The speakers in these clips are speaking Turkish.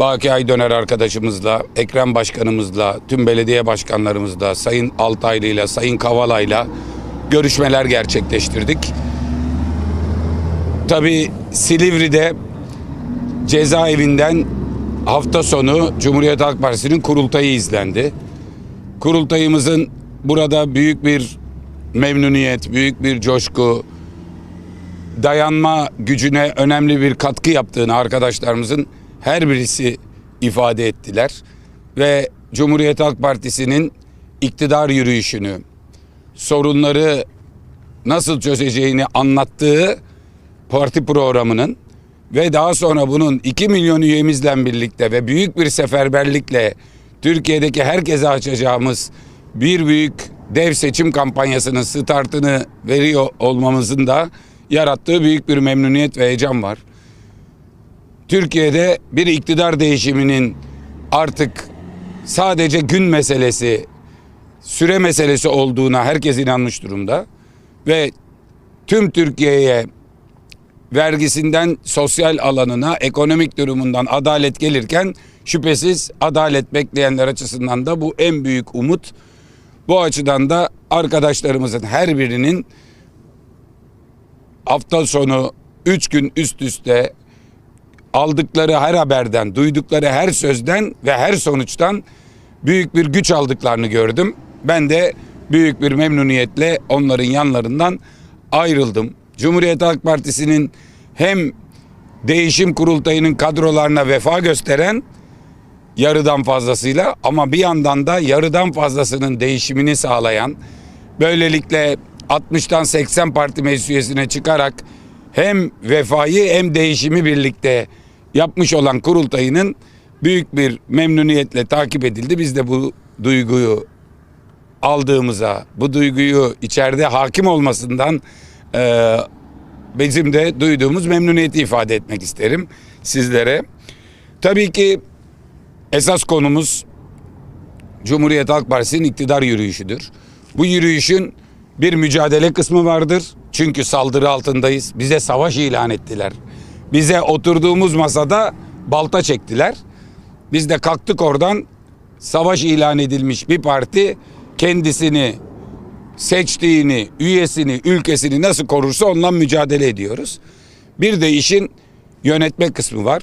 Baki Aydöner arkadaşımızla, Ekrem Başkanımızla, tüm belediye başkanlarımızla, Sayın Altaylı'yla, Sayın Kavala'yla görüşmeler gerçekleştirdik. Tabii Silivri'de cezaevinden hafta sonu Cumhuriyet Halk Partisi'nin kurultayı izlendi. Kurultayımızın burada büyük bir memnuniyet, büyük bir coşku, dayanma gücüne önemli bir katkı yaptığını arkadaşlarımızın her birisi ifade ettiler. Ve Cumhuriyet Halk Partisi'nin iktidar yürüyüşünü, sorunları nasıl çözeceğini anlattığı parti programının ve daha sonra bunun 2 milyon üyemizle birlikte ve büyük bir seferberlikle Türkiye'deki herkese açacağımız bir büyük dev seçim kampanyasının startını veriyor olmamızın da yarattığı büyük bir memnuniyet ve heyecan var. Türkiye'de bir iktidar değişiminin artık sadece gün meselesi, süre meselesi olduğuna herkes inanmış durumda ve tüm Türkiye'ye vergisinden sosyal alanına, ekonomik durumundan adalet gelirken şüphesiz adalet bekleyenler açısından da bu en büyük umut. Bu açıdan da arkadaşlarımızın her birinin hafta sonu 3 gün üst üste aldıkları her haberden, duydukları her sözden ve her sonuçtan büyük bir güç aldıklarını gördüm. Ben de büyük bir memnuniyetle onların yanlarından ayrıldım. Cumhuriyet Halk Partisi'nin hem değişim kurultayının kadrolarına vefa gösteren yarıdan fazlasıyla ama bir yandan da yarıdan fazlasının değişimini sağlayan böylelikle 60'tan 80 parti meclis üyesine çıkarak hem vefayı hem değişimi birlikte yapmış olan kurultayının büyük bir memnuniyetle takip edildi. Biz de bu duyguyu aldığımıza, bu duyguyu içeride hakim olmasından e, bizim de duyduğumuz memnuniyeti ifade etmek isterim sizlere. Tabii ki esas konumuz Cumhuriyet Halk Partisi'nin iktidar yürüyüşüdür. Bu yürüyüşün bir mücadele kısmı vardır. Çünkü saldırı altındayız. Bize savaş ilan ettiler. Bize oturduğumuz masada balta çektiler. Biz de kalktık oradan savaş ilan edilmiş bir parti kendisini seçtiğini, üyesini, ülkesini nasıl korursa ondan mücadele ediyoruz. Bir de işin yönetme kısmı var.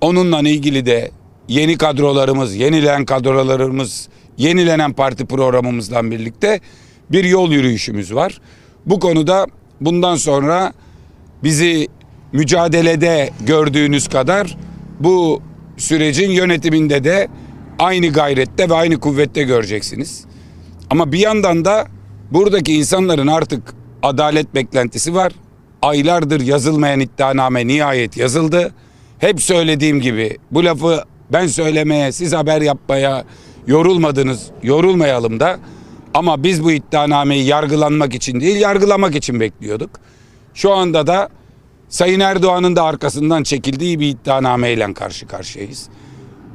Onunla ilgili de yeni kadrolarımız, yenilen kadrolarımız, yenilenen parti programımızla birlikte bir yol yürüyüşümüz var. Bu konuda bundan sonra bizi mücadelede gördüğünüz kadar bu sürecin yönetiminde de aynı gayrette ve aynı kuvvette göreceksiniz. Ama bir yandan da buradaki insanların artık adalet beklentisi var. Aylardır yazılmayan iddianame nihayet yazıldı. Hep söylediğim gibi bu lafı ben söylemeye, siz haber yapmaya yorulmadınız, yorulmayalım da. Ama biz bu iddianameyi yargılanmak için değil, yargılamak için bekliyorduk. Şu anda da Sayın Erdoğan'ın da arkasından çekildiği bir iddianameyle karşı karşıyayız.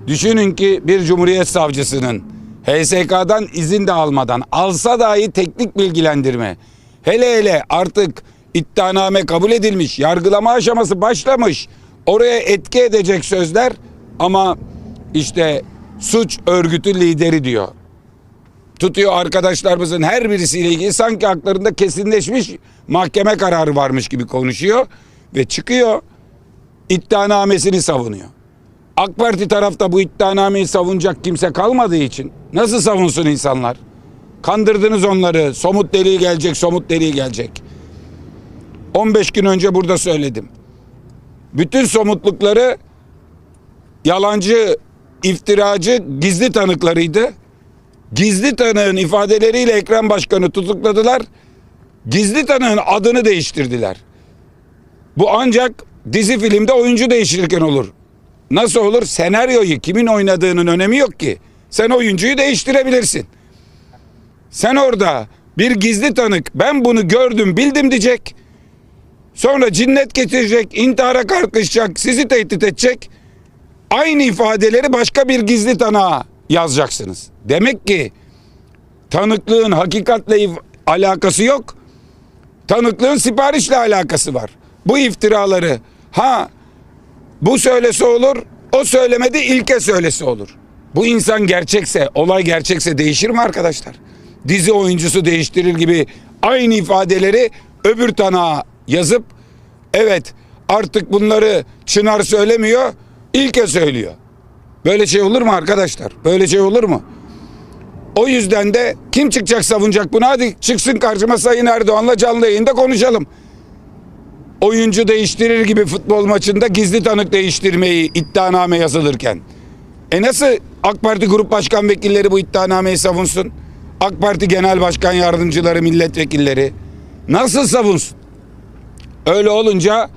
Düşünün ki bir cumhuriyet savcısının HSK'dan izin de almadan alsa dahi teknik bilgilendirme hele hele artık iddianame kabul edilmiş yargılama aşaması başlamış oraya etki edecek sözler ama işte suç örgütü lideri diyor. Tutuyor arkadaşlarımızın her birisiyle ilgili sanki haklarında kesinleşmiş mahkeme kararı varmış gibi konuşuyor ve çıkıyor iddianamesini savunuyor. AK Parti tarafta bu iddianameyi savunacak kimse kalmadığı için nasıl savunsun insanlar? Kandırdınız onları. Somut delil gelecek, somut delil gelecek. 15 gün önce burada söyledim. Bütün somutlukları yalancı, iftiracı, gizli tanıklarıydı. Gizli tanığın ifadeleriyle Ekrem Başkanı tutukladılar. Gizli tanığın adını değiştirdiler. Bu ancak dizi filmde oyuncu değiştirirken olur. Nasıl olur? Senaryoyu kimin oynadığının önemi yok ki. Sen oyuncuyu değiştirebilirsin. Sen orada bir gizli tanık ben bunu gördüm bildim diyecek. Sonra cinnet getirecek, intihara kalkışacak, sizi tehdit edecek. Aynı ifadeleri başka bir gizli tanığa yazacaksınız. Demek ki tanıklığın hakikatle alakası yok. Tanıklığın siparişle alakası var. Bu iftiraları ha bu söylese olur O söylemedi ilke söylesi olur. Bu insan gerçekse, olay gerçekse değişir mi arkadaşlar? Dizi oyuncusu değiştirir gibi aynı ifadeleri öbür tanağa yazıp evet artık bunları Çınar söylemiyor, ilke söylüyor. Böyle şey olur mu arkadaşlar? Böyle şey olur mu? O yüzden de kim çıkacak savunacak bunu? Hadi çıksın karşıma Sayın Erdoğan'la canlı yayında konuşalım. Oyuncu değiştirir gibi futbol maçında gizli tanık değiştirmeyi iddianame yazılırken. E nasıl AK Parti Grup Başkan Vekilleri bu iddianameyi savunsun? AK Parti Genel Başkan Yardımcıları, milletvekilleri nasıl savunsun? Öyle olunca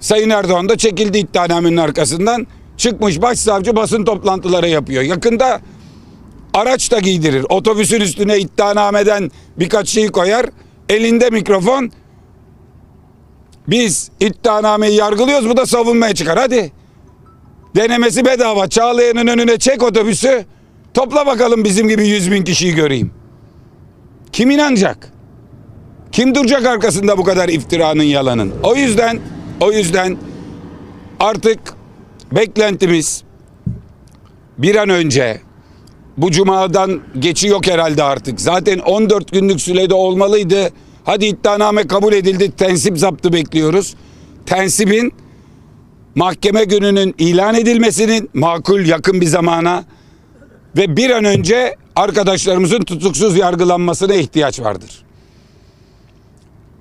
Sayın Erdoğan da çekildi iddianamenin arkasından. Çıkmış başsavcı basın toplantıları yapıyor. Yakında araç da giydirir. Otobüsün üstüne iddianameden birkaç şey koyar. Elinde mikrofon. Biz iddianameyi yargılıyoruz bu da savunmaya çıkar. Hadi. Denemesi bedava. Çağlayan'ın önüne çek otobüsü. Topla bakalım bizim gibi yüz bin kişiyi göreyim. Kim inanacak? Kim duracak arkasında bu kadar iftiranın yalanın? O yüzden o yüzden artık beklentimiz bir an önce bu cumadan geçi yok herhalde artık. Zaten 14 günlük sürede olmalıydı. Hadi iddianame kabul edildi. Tensip zaptı bekliyoruz. Tensibin mahkeme gününün ilan edilmesinin makul yakın bir zamana ve bir an önce arkadaşlarımızın tutuksuz yargılanmasına ihtiyaç vardır.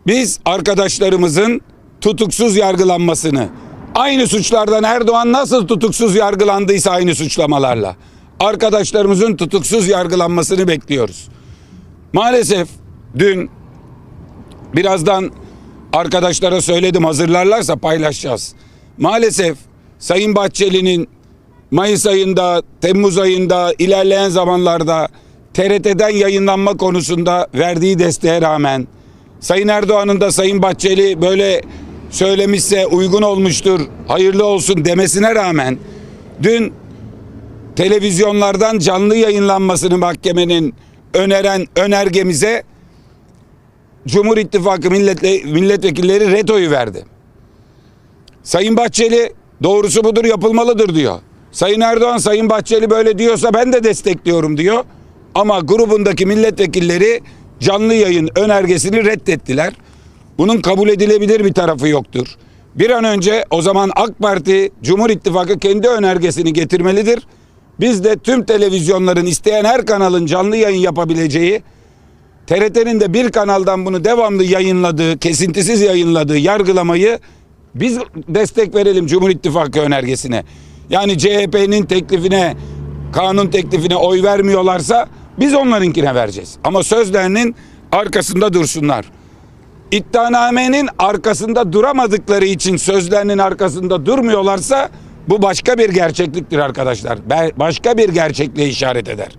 Biz arkadaşlarımızın tutuksuz yargılanmasını aynı suçlardan Erdoğan nasıl tutuksuz yargılandıysa aynı suçlamalarla arkadaşlarımızın tutuksuz yargılanmasını bekliyoruz. Maalesef dün birazdan arkadaşlara söyledim hazırlarlarsa paylaşacağız. Maalesef Sayın Bahçeli'nin Mayıs ayında, Temmuz ayında, ilerleyen zamanlarda TRT'den yayınlanma konusunda verdiği desteğe rağmen Sayın Erdoğan'ın da Sayın Bahçeli böyle söylemişse uygun olmuştur, hayırlı olsun demesine rağmen dün televizyonlardan canlı yayınlanmasını mahkemenin öneren önergemize Cumhur İttifakı milletle, milletvekilleri retoyu verdi. Sayın Bahçeli doğrusu budur yapılmalıdır diyor. Sayın Erdoğan Sayın Bahçeli böyle diyorsa ben de destekliyorum diyor. Ama grubundaki milletvekilleri canlı yayın önergesini reddettiler. Bunun kabul edilebilir bir tarafı yoktur. Bir an önce o zaman AK Parti Cumhur İttifakı kendi önergesini getirmelidir. Biz de tüm televizyonların isteyen her kanalın canlı yayın yapabileceği TRT'nin de bir kanaldan bunu devamlı yayınladığı, kesintisiz yayınladığı yargılamayı biz destek verelim Cumhur İttifakı önergesine. Yani CHP'nin teklifine, kanun teklifine oy vermiyorlarsa biz onlarınkine vereceğiz. Ama sözlerinin arkasında dursunlar. İddianamenin arkasında duramadıkları için sözlerinin arkasında durmuyorlarsa bu başka bir gerçekliktir arkadaşlar. Başka bir gerçekliğe işaret eder.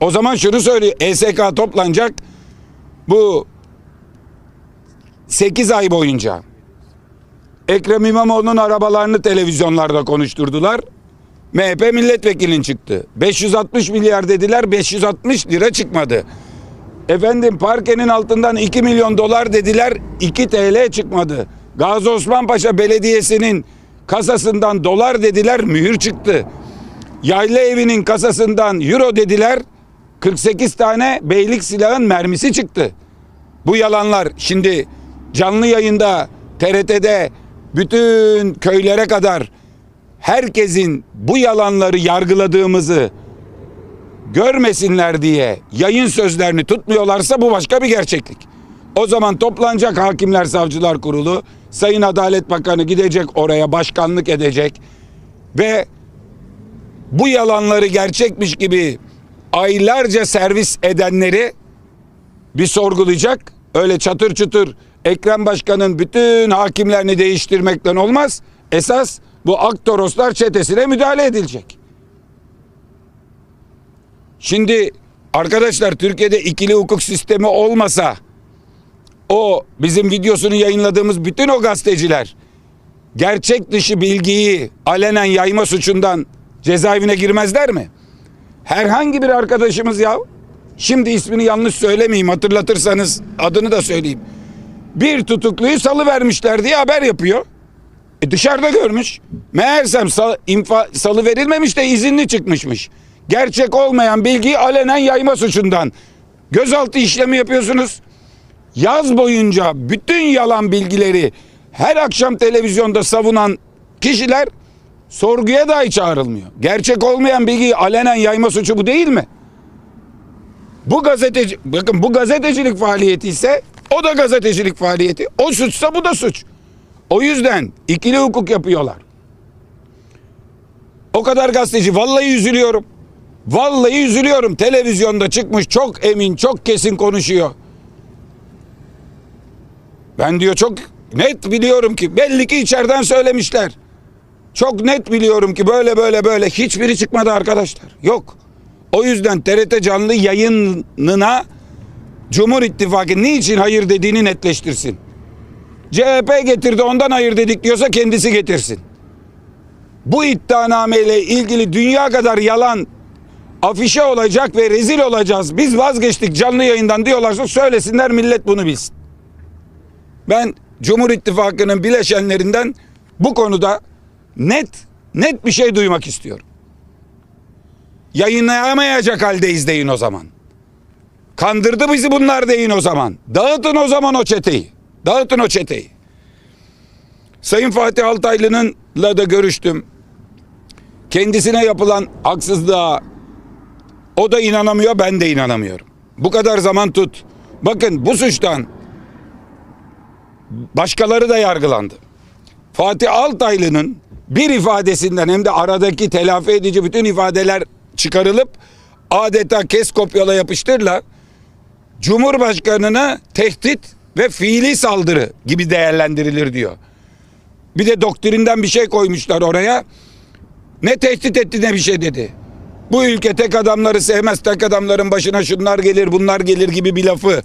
O zaman şunu söyleyeyim. ESK toplanacak. Bu 8 ay boyunca Ekrem İmamoğlu'nun arabalarını televizyonlarda konuşturdular. MHP milletvekilin çıktı. 560 milyar dediler 560 lira çıkmadı. Efendim parkenin altından 2 milyon dolar dediler 2 TL çıkmadı. Gazi Osman Belediyesi'nin kasasından dolar dediler mühür çıktı. Yayla evinin kasasından euro dediler 48 tane beylik silahın mermisi çıktı. Bu yalanlar şimdi canlı yayında TRT'de bütün köylere kadar herkesin bu yalanları yargıladığımızı görmesinler diye yayın sözlerini tutmuyorlarsa bu başka bir gerçeklik. O zaman toplanacak Hakimler Savcılar Kurulu, Sayın Adalet Bakanı gidecek oraya başkanlık edecek ve bu yalanları gerçekmiş gibi aylarca servis edenleri bir sorgulayacak. Öyle çatır çutur Ekrem Başkan'ın bütün hakimlerini değiştirmekten olmaz. Esas bu Aktoroslar çetesine müdahale edilecek. Şimdi arkadaşlar Türkiye'de ikili hukuk sistemi olmasa o bizim videosunu yayınladığımız bütün o gazeteciler gerçek dışı bilgiyi alenen yayma suçundan cezaevine girmezler mi? Herhangi bir arkadaşımız ya şimdi ismini yanlış söylemeyeyim hatırlatırsanız adını da söyleyeyim. Bir tutukluyu salı vermişler diye haber yapıyor. E dışarıda görmüş. Meğersem sal, infa, salı verilmemiş de izinli çıkmışmış. Gerçek olmayan bilgiyi alenen yayma suçundan gözaltı işlemi yapıyorsunuz. Yaz boyunca bütün yalan bilgileri her akşam televizyonda savunan kişiler sorguya dahi çağrılmıyor. Gerçek olmayan bilgiyi alenen yayma suçu bu değil mi? Bu gazeteci bakın bu gazetecilik faaliyeti ise o da gazetecilik faaliyeti. O suçsa bu da suç. O yüzden ikili hukuk yapıyorlar. O kadar gazeteci vallahi üzülüyorum. Vallahi üzülüyorum. Televizyonda çıkmış çok emin, çok kesin konuşuyor. Ben diyor çok net biliyorum ki belli ki içeriden söylemişler. Çok net biliyorum ki böyle böyle böyle hiçbiri çıkmadı arkadaşlar. Yok. O yüzden TRT canlı yayınına Cumhur İttifakı niçin hayır dediğini netleştirsin. CHP getirdi ondan hayır dedik diyorsa kendisi getirsin. Bu iddianameyle ilgili dünya kadar yalan afişe olacak ve rezil olacağız. Biz vazgeçtik canlı yayından diyorlarsa söylesinler millet bunu bilsin. Ben Cumhur İttifakı'nın bileşenlerinden bu konuda net net bir şey duymak istiyorum. Yayınlayamayacak halde izleyin o zaman. Kandırdı bizi bunlar deyin o zaman. Dağıtın o zaman o çeteyi. Dağıtın o çeteyi. Sayın Fatih Altaylı'nınla da görüştüm. Kendisine yapılan haksızlığa o da inanamıyor ben de inanamıyorum. Bu kadar zaman tut. Bakın bu suçtan başkaları da yargılandı. Fatih Altaylı'nın bir ifadesinden hem de aradaki telafi edici bütün ifadeler çıkarılıp adeta kes kopyala yapıştırla Cumhurbaşkanına tehdit ve fiili saldırı gibi değerlendirilir diyor. Bir de doktrinden bir şey koymuşlar oraya. Ne tehdit etti ne bir şey dedi. Bu ülke tek adamları sevmez. Tek adamların başına şunlar gelir bunlar gelir gibi bir lafı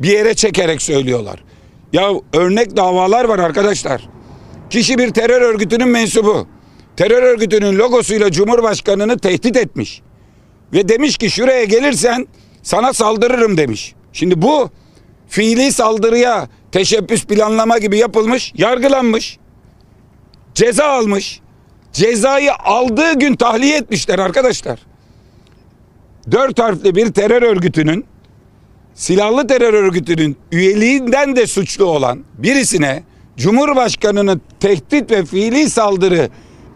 bir yere çekerek söylüyorlar. Ya örnek davalar var arkadaşlar. Kişi bir terör örgütünün mensubu. Terör örgütünün logosuyla Cumhurbaşkanını tehdit etmiş. Ve demiş ki şuraya gelirsen sana saldırırım demiş. Şimdi bu fiili saldırıya teşebbüs planlama gibi yapılmış, yargılanmış. Ceza almış. Cezayı aldığı gün tahliye etmişler arkadaşlar. Dört harfli bir terör örgütünün silahlı terör örgütünün üyeliğinden de suçlu olan birisine Cumhurbaşkanının tehdit ve fiili saldırı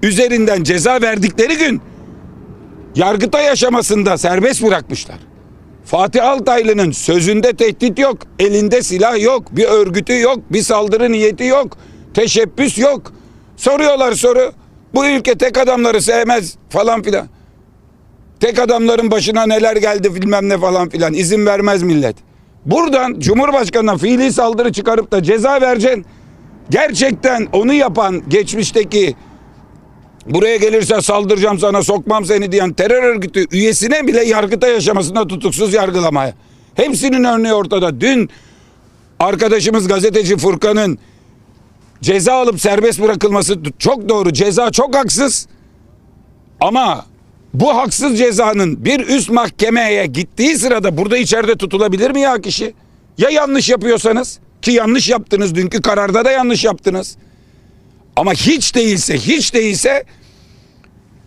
üzerinden ceza verdikleri gün Yargıtay aşamasında serbest bırakmışlar. Fatih Altaylı'nın sözünde tehdit yok, elinde silah yok, bir örgütü yok, bir saldırı niyeti yok, teşebbüs yok. Soruyorlar soru. Bu ülke tek adamları sevmez falan filan. Tek adamların başına neler geldi bilmem ne falan filan. izin vermez millet. Buradan Cumhurbaşkanı'na fiili saldırı çıkarıp da ceza vereceksin. Gerçekten onu yapan geçmişteki buraya gelirse saldıracağım sana sokmam seni diyen terör örgütü üyesine bile yargıta yaşamasında tutuksuz yargılamaya. Hepsinin örneği ortada. Dün arkadaşımız gazeteci Furkan'ın ceza alıp serbest bırakılması çok doğru. Ceza çok haksız. Ama bu haksız cezanın bir üst mahkemeye gittiği sırada burada içeride tutulabilir mi ya kişi? Ya yanlış yapıyorsanız ki yanlış yaptınız dünkü kararda da yanlış yaptınız. Ama hiç değilse hiç değilse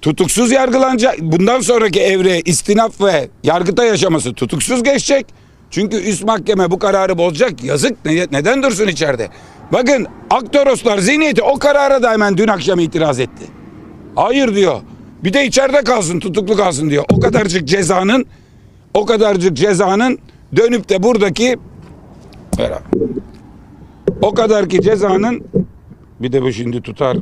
tutuksuz yargılanacak. Bundan sonraki evre istinaf ve yargıta yaşaması tutuksuz geçecek. Çünkü üst mahkeme bu kararı bozacak. Yazık ne- neden dursun içeride? Bakın Aktoroslar zihniyeti o karara da hemen dün akşam itiraz etti. Hayır diyor. Bir de içeride kalsın, tutuklu kalsın diyor. O kadarcık cezanın o kadarcık cezanın dönüp de buradaki. O kadar ki cezanın bir de bu şimdi tutar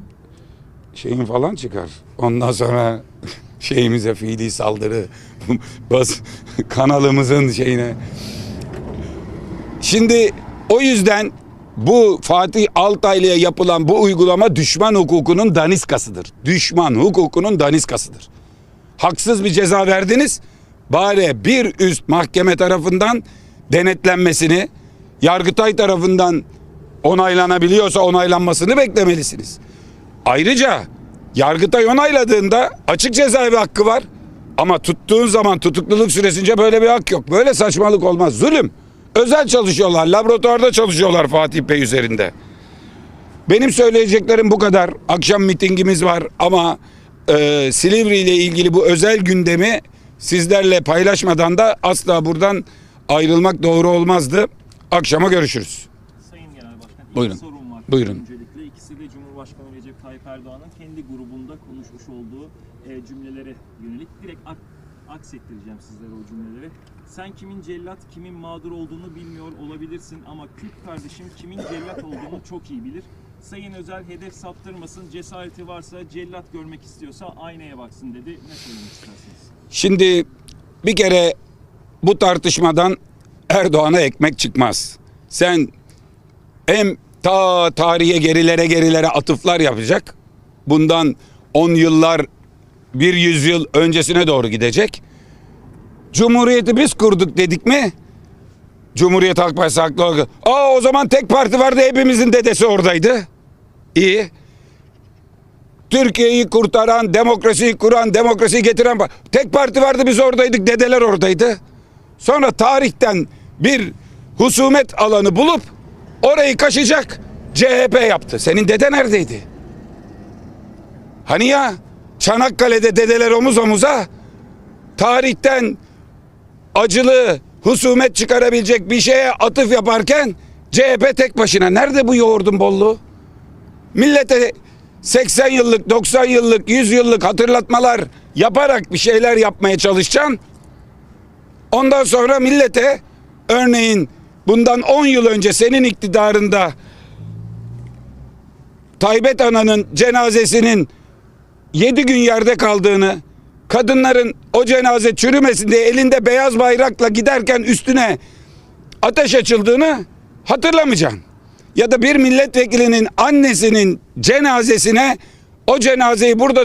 şeyin falan çıkar. Ondan sonra şeyimize fiili saldırı bas kanalımızın şeyine. Şimdi o yüzden bu Fatih Altaylı'ya yapılan bu uygulama düşman hukukunun daniskasıdır. Düşman hukukunun daniskasıdır. Haksız bir ceza verdiniz. Bari bir üst mahkeme tarafından denetlenmesini, Yargıtay tarafından onaylanabiliyorsa onaylanmasını beklemelisiniz. Ayrıca Yargıtay onayladığında açık cezaevi hakkı var. Ama tuttuğun zaman tutukluluk süresince böyle bir hak yok. Böyle saçmalık olmaz. Zulüm. Özel çalışıyorlar. Laboratuvarda çalışıyorlar Fatih Bey üzerinde. Benim söyleyeceklerim bu kadar. Akşam mitingimiz var ama e, Silivri ile ilgili bu özel gündemi sizlerle paylaşmadan da asla buradan ayrılmak doğru olmazdı. Akşama görüşürüz. Başkan, iki Buyurun. sorum var. Buyurun. Öncelikle ikisi de Cumhurbaşkanı Recep Tayyip Erdoğan'ın kendi grubunda konuşmuş olduğu e, cümlelere yönelik. Direkt ak, aksettireceğim sizlere o cümleleri. Sen kimin cellat, kimin mağdur olduğunu bilmiyor olabilirsin ama Kürt kardeşim kimin cellat olduğunu çok iyi bilir. Sayın Özel hedef saptırmasın, cesareti varsa cellat görmek istiyorsa aynaya baksın dedi. Ne söylemek istersiniz? Şimdi bir kere bu tartışmadan Erdoğan'a ekmek çıkmaz. Sen hem ta tarihe gerilere gerilere atıflar yapacak. Bundan 10 yıllar, bir yüzyıl öncesine doğru gidecek. Cumhuriyeti biz kurduk dedik mi? Cumhuriyet Halk Partisi haklı. Aa o zaman tek parti vardı hepimizin dedesi oradaydı. İyi. Türkiye'yi kurtaran, demokrasiyi kuran, demokrasiyi getiren tek parti vardı biz oradaydık, dedeler oradaydı. Sonra tarihten bir husumet alanı bulup orayı kaşıyacak CHP yaptı. Senin dede neredeydi? Hani ya Çanakkale'de dedeler omuz omuza tarihten acılı husumet çıkarabilecek bir şeye atıf yaparken CHP tek başına nerede bu yoğurdun bolluğu? Millete 80 yıllık, 90 yıllık, 100 yıllık hatırlatmalar yaparak bir şeyler yapmaya çalışacaksın. Ondan sonra millete örneğin bundan 10 yıl önce senin iktidarında Taybet Ana'nın cenazesinin 7 gün yerde kaldığını, kadınların o cenaze çürümesin diye elinde beyaz bayrakla giderken üstüne ateş açıldığını hatırlamayacaksın. Ya da bir milletvekilinin annesinin cenazesine o cenazeyi burada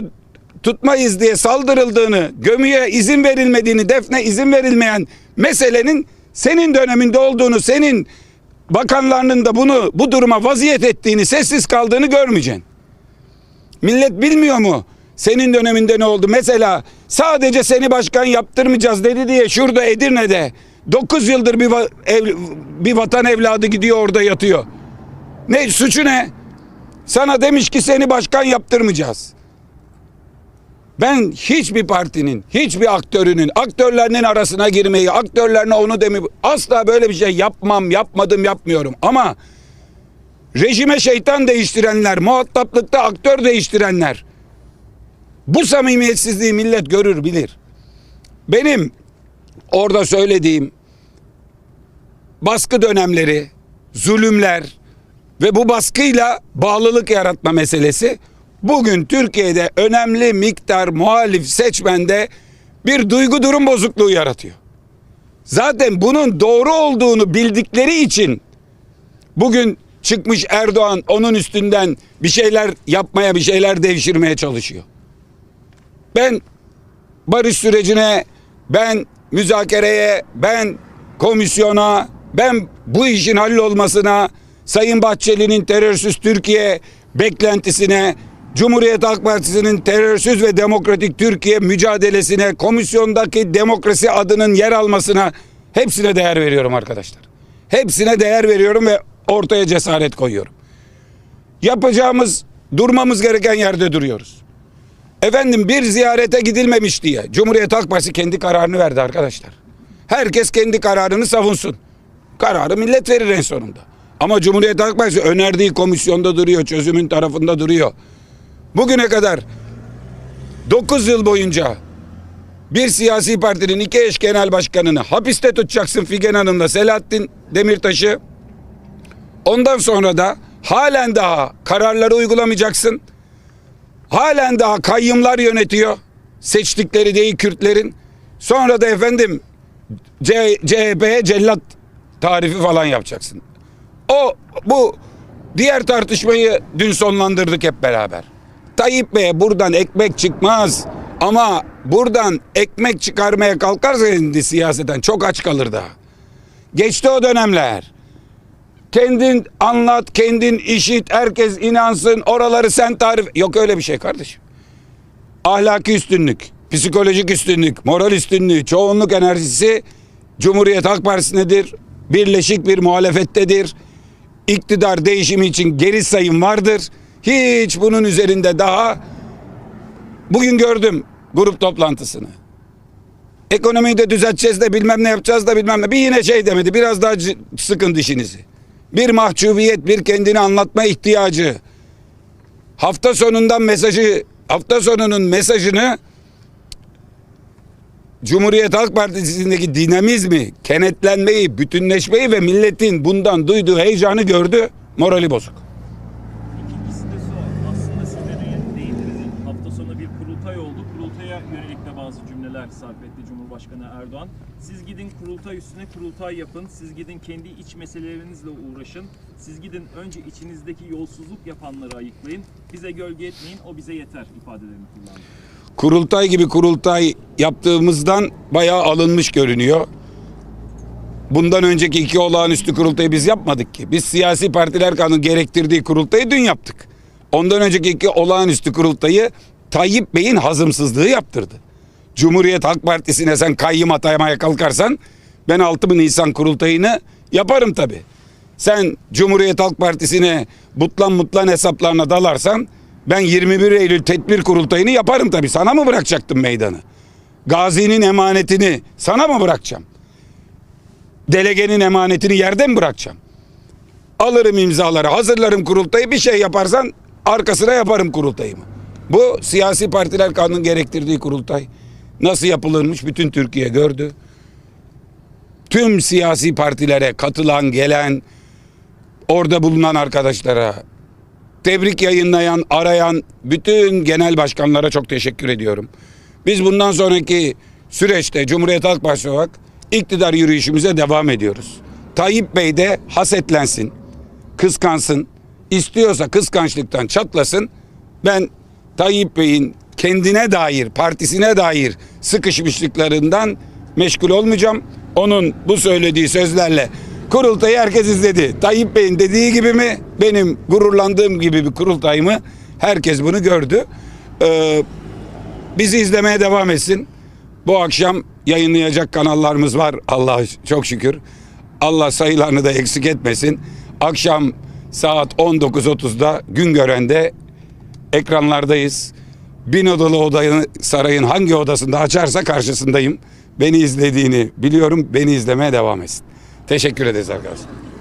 tutmayız diye saldırıldığını, gömüye izin verilmediğini, defne izin verilmeyen meselenin senin döneminde olduğunu, senin bakanlarının da bunu bu duruma vaziyet ettiğini, sessiz kaldığını görmeyeceksin. Millet bilmiyor mu? Senin döneminde ne oldu? Mesela sadece seni başkan yaptırmayacağız dedi diye şurada Edirne'de 9 yıldır bir, ev- bir vatan evladı gidiyor orada yatıyor. Ne suçu ne? Sana demiş ki seni başkan yaptırmayacağız. Ben hiçbir partinin, hiçbir aktörünün, aktörlerinin arasına girmeyi, aktörlerine onu demi asla böyle bir şey yapmam, yapmadım, yapmıyorum. Ama rejime şeytan değiştirenler, muhataplıkta aktör değiştirenler bu samimiyetsizliği millet görür, bilir. Benim orada söylediğim baskı dönemleri, zulümler ve bu baskıyla bağlılık yaratma meselesi bugün Türkiye'de önemli miktar muhalif seçmende bir duygu durum bozukluğu yaratıyor. Zaten bunun doğru olduğunu bildikleri için bugün çıkmış Erdoğan onun üstünden bir şeyler yapmaya, bir şeyler devşirmeye çalışıyor. Ben barış sürecine, ben müzakereye, ben komisyona, ben bu işin hallolmasına, Sayın Bahçeli'nin terörsüz Türkiye beklentisine, Cumhuriyet Halk Partisi'nin terörsüz ve demokratik Türkiye mücadelesine, komisyondaki demokrasi adının yer almasına hepsine değer veriyorum arkadaşlar. Hepsine değer veriyorum ve ortaya cesaret koyuyorum. Yapacağımız, durmamız gereken yerde duruyoruz. Efendim bir ziyarete gidilmemiş diye Cumhuriyet Halk Partisi kendi kararını verdi arkadaşlar. Herkes kendi kararını savunsun. Kararı millet verir en sonunda. Ama Cumhuriyet Halk Partisi önerdiği komisyonda duruyor, çözümün tarafında duruyor. Bugüne kadar 9 yıl boyunca bir siyasi partinin iki eş genel başkanını hapiste tutacaksın Figen Hanım'la Selahattin Demirtaş'ı. Ondan sonra da halen daha kararları uygulamayacaksın. Halen daha kayyımlar yönetiyor. Seçtikleri değil Kürtlerin. Sonra da efendim CHP'ye cellat tarifi falan yapacaksın. O bu diğer tartışmayı dün sonlandırdık hep beraber. Tayyip Bey'e buradan ekmek çıkmaz. Ama buradan ekmek çıkarmaya kalkarsa şimdi siyaseten çok aç kalır daha. Geçti o dönemler. Kendin anlat, kendin işit, herkes inansın, oraları sen tarif... Yok öyle bir şey kardeşim. Ahlaki üstünlük, psikolojik üstünlük, moral üstünlüğü, çoğunluk enerjisi Cumhuriyet Halk Partisi'ndedir. Birleşik bir muhalefettedir. iktidar değişimi için geri sayım vardır. Hiç bunun üzerinde daha bugün gördüm grup toplantısını. Ekonomiyi de düzelteceğiz de bilmem ne yapacağız da bilmem ne. Bir yine şey demedi. Biraz daha sıkın dişinizi. Bir mahcubiyet, bir kendini anlatma ihtiyacı. Hafta sonundan mesajı, hafta sonunun mesajını Cumhuriyet Halk Partisi'ndeki dinamizmi, kenetlenmeyi, bütünleşmeyi ve milletin bundan duyduğu heyecanı gördü. Morali bozuk. İkincisi de şu aslında siz de değin- değindiniz. Hafta sonu bir kurultay oldu. Kurultaya yönelik bazı cümleler sarf etti Cumhurbaşkanı Erdoğan. Siz gidin kurultay üstüne kurultay yapın. Siz gidin kendi iç meselelerinizle uğraşın. Siz gidin önce içinizdeki yolsuzluk yapanları ayıklayın. Bize gölge etmeyin o bize yeter ifadelerini kullandı. Kurultay gibi kurultay yaptığımızdan bayağı alınmış görünüyor. Bundan önceki iki olağanüstü kurultayı biz yapmadık ki. Biz siyasi partiler kanunu gerektirdiği kurultayı dün yaptık. Ondan önceki iki olağanüstü kurultayı Tayyip Bey'in hazımsızlığı yaptırdı. Cumhuriyet Halk Partisi'ne sen kayyım atayamaya kalkarsan ben 6 Nisan kurultayını yaparım tabi. Sen Cumhuriyet Halk Partisi'ne butlan mutlan hesaplarına dalarsan ben 21 Eylül tedbir kurultayını yaparım tabi. Sana mı bırakacaktım meydanı? Gazi'nin emanetini sana mı bırakacağım? Delegenin emanetini yerde mi bırakacağım? Alırım imzaları, hazırlarım kurultayı. Bir şey yaparsan arkasına yaparım kurultayımı. Bu siyasi partiler kanunun gerektirdiği kurultay. Nasıl yapılırmış bütün Türkiye gördü. Tüm siyasi partilere katılan, gelen, orada bulunan arkadaşlara, tebrik yayınlayan, arayan bütün genel başkanlara çok teşekkür ediyorum. Biz bundan sonraki süreçte Cumhuriyet Halk Partisi olarak iktidar yürüyüşümüze devam ediyoruz. Tayyip Bey de hasetlensin, kıskansın, istiyorsa kıskançlıktan çatlasın. Ben Tayyip Bey'in kendine dair, partisine dair sıkışmışlıklarından meşgul olmayacağım. Onun bu söylediği sözlerle kurultayı herkes izledi. Tayyip Bey'in dediği gibi mi, benim gururlandığım gibi bir kurultay mı? Herkes bunu gördü. Ee, bizi izlemeye devam etsin. Bu akşam yayınlayacak kanallarımız var. Allah çok şükür. Allah sayılarını da eksik etmesin. Akşam saat 19.30'da Güngören'de ekranlardayız. Bin odalı odayı sarayın hangi odasında açarsa karşısındayım. Beni izlediğini biliyorum. Beni izlemeye devam etsin. Teşekkür ederiz arkadaşlar.